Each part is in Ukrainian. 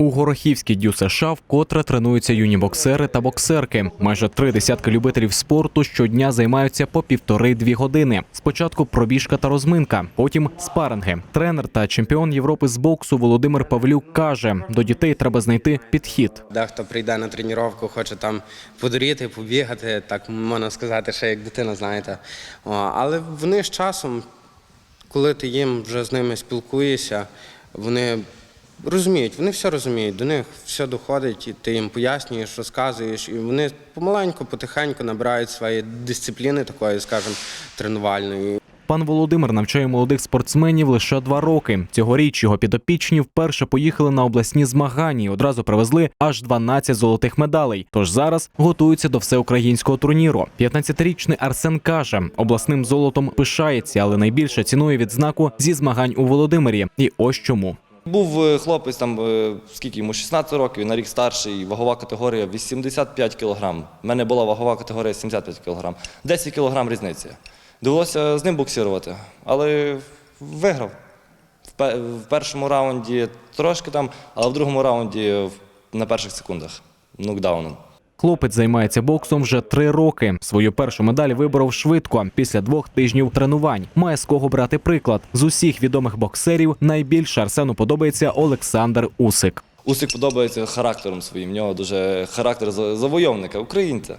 У Горохівській дю США вкотре тренуються юні боксери та боксерки. Майже три десятки любителів спорту щодня займаються по півтори-дві години. Спочатку пробіжка та розминка, потім спаринги. Тренер та чемпіон Європи з боксу Володимир Павлюк каже: до дітей треба знайти підхід. Дехто прийде на тренування, хоче там подуріти, побігати, так можна сказати, ще як дитина, знаєте. Але вони з часом, коли ти їм вже з ними спілкуєшся, вони розуміють, вони все розуміють, до них все доходить, і ти їм пояснюєш, розказуєш, і вони помаленьку, потихеньку набирають свої дисципліни такої, скажімо, тренувальної. Пан Володимир навчає молодих спортсменів лише два роки. Цьогоріч його підопічні вперше поїхали на обласні змагання і одразу привезли аж 12 золотих медалей. Тож зараз готуються до всеукраїнського турніру. 15-річний Арсен каже, обласним золотом пишається, але найбільше цінує відзнаку зі змагань у Володимирі. І ось чому. Був е, хлопець там, е, скільки йому 16 років, на рік старший, вагова категорія 85 кг. У мене була вагова категорія 75 кг. 10 кг різниця. Довелося з ним боксувати, але виграв. В першому раунді трошки там, але в другому раунді на перших секундах нокдауном. Хлопець займається боксом вже три роки. Свою першу медаль виборов швидко після двох тижнів тренувань. Має з кого брати приклад. З усіх відомих боксерів найбільше Арсену подобається Олександр Усик. Усик подобається характером своїм. В нього дуже характер за- завойовника, українця.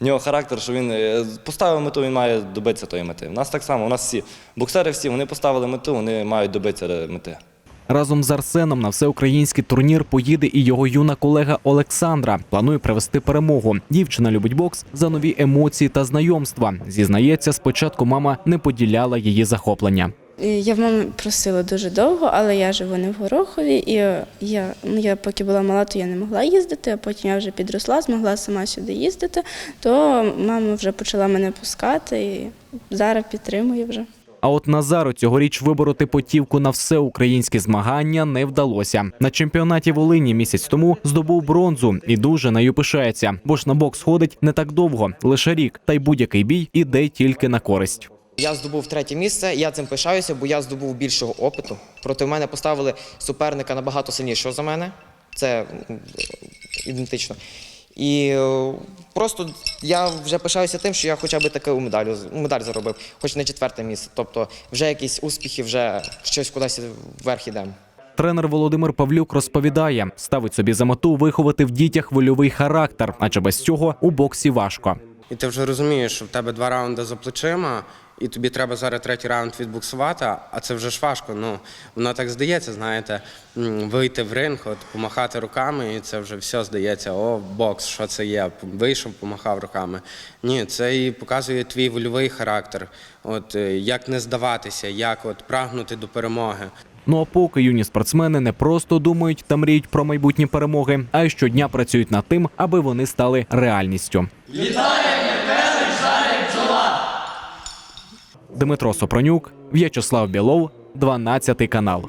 В нього характер, що він е, поставив мету, він має добитися тої мети. У нас так само, у нас всі боксери всі вони поставили мету, вони мають добитися мети. Разом з Арсеном на всеукраїнський турнір поїде і його юна колега Олександра. Планує привезти перемогу. Дівчина любить бокс за нові емоції та знайомства. Зізнається, спочатку мама не поділяла її захоплення. Я в мами просила дуже довго, але я живу не в Горохові, і я, ну, я поки була мала, то я не могла їздити, а потім я вже підросла, змогла сама сюди їздити, то мама вже почала мене пускати і зараз підтримує вже. А от Назару цьогоріч вибороти потівку на всеукраїнські змагання не вдалося. На чемпіонаті Волині місяць тому здобув бронзу і дуже нею пишається, бо ж на бокс ходить не так довго, лише рік, та й будь-який бій іде тільки на користь. Я здобув третє місце. Я цим пишаюся, бо я здобув більшого опиту. Проти мене поставили суперника набагато сильнішого за мене. Це ідентично. І е, просто я вже пишаюся тим, що я хоча б таку медаль, медаль заробив, хоч не четверте місце. Тобто вже якісь успіхи, вже щось кудись вверх ідемо. Тренер Володимир Павлюк розповідає, ставить собі за мету виховати в дітях вольовий характер, адже без цього у боксі важко. І ти вже розумієш, що в тебе два раунди за плечима, і тобі треба зараз третій раунд відбуксувати, а це вже ж важко. Ну, воно так здається, знаєте, вийти в ринг, от, помахати руками, і це вже все здається, о, бокс, що це є. Вийшов, помахав руками. Ні, це і показує твій вольовий характер, от, е, як не здаватися, як от, прагнути до перемоги. Ну а поки юні спортсмени не просто думають та мріють про майбутні перемоги, а й щодня працюють над тим, аби вони стали реальністю. Дмитро Сопронюк, В'ячеслав Білов, 12 канал.